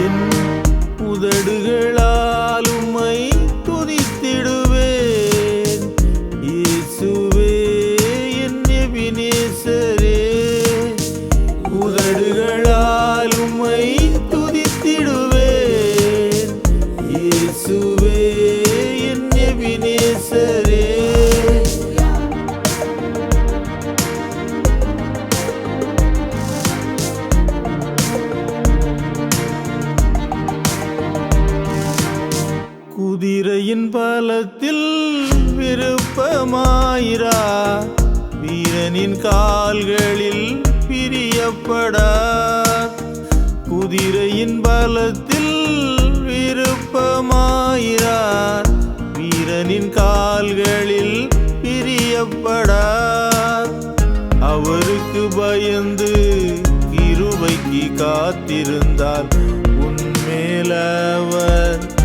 in பலத்தில் விருப்பமாயிரா? வீரனின் கால்களில் பிரியப்படா? குதிரையின் பலத்தில் விருப்பமாயிரார் வீரனின் கால்களில் பிரியப்படார் அவருக்கு பயந்து கிருபைக்கு காத்திருந்தார் உன்மேலவர்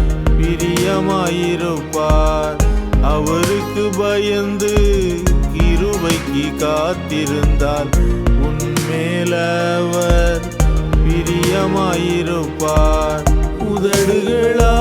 பிரியமாயிருப்பார் அவருக்கு பயந்து கிருபைக்கு காத்திருந்தார். உன்மேலவர் பிரியமாயிருப்பார். உதடுகளா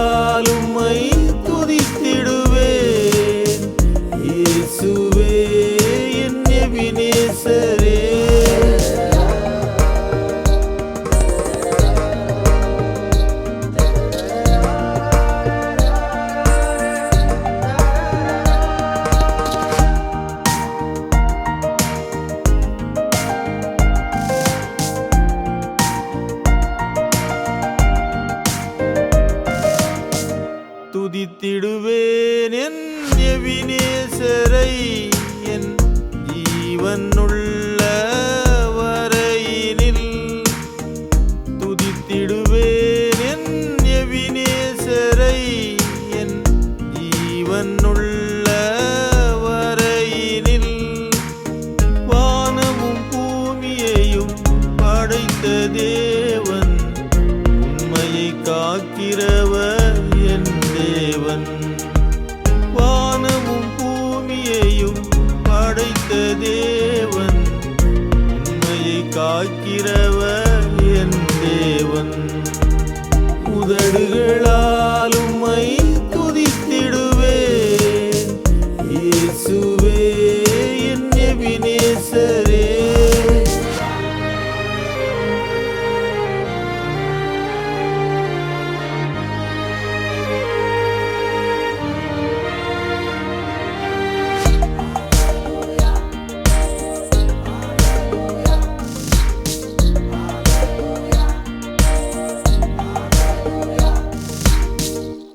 உதடுகளால்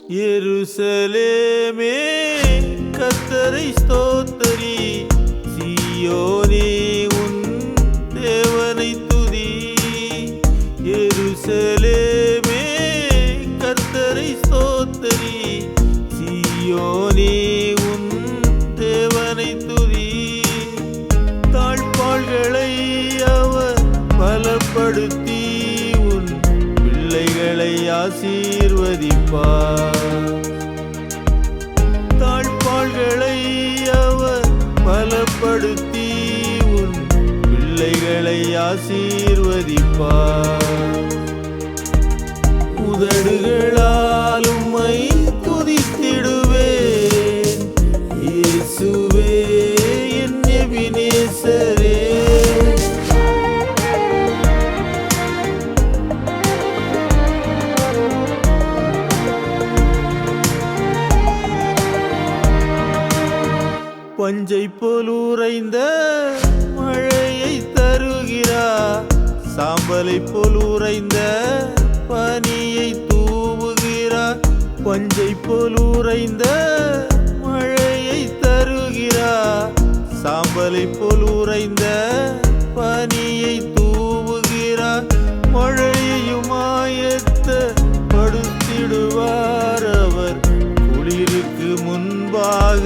எருசலேமே கத்தரை ஸ்தோத்தரி சியோனே உன் தேவனை துதி. எருசலேமே கத்தரை ஸ்தோத்தரி சியோனே உன் தேவனை துதி. தாழ்பாள்களை அவர் பலப்படுத்தி உன் பிள்ளைகளை ஆசீர்வதிப்பார். ஆசீர்வதிப்பார். உதடுகளால் உம்மை துதித்திடுவேன். இயேசுவே என் எபினேசரே பஞ்சை போல் உறைந்த தருகிறார் சாம்பலை போல் உறைந்த பனியை தூவுகிறார் பஞ்சை போல் உறைந்த மழையை தருகிறார் சாம்பலை போல் உறைந்த பனியை தூவுகிறார் மழையையும் ஆயத்த படுத்திடுவார் அவர். குளிருக்கு முன்பாக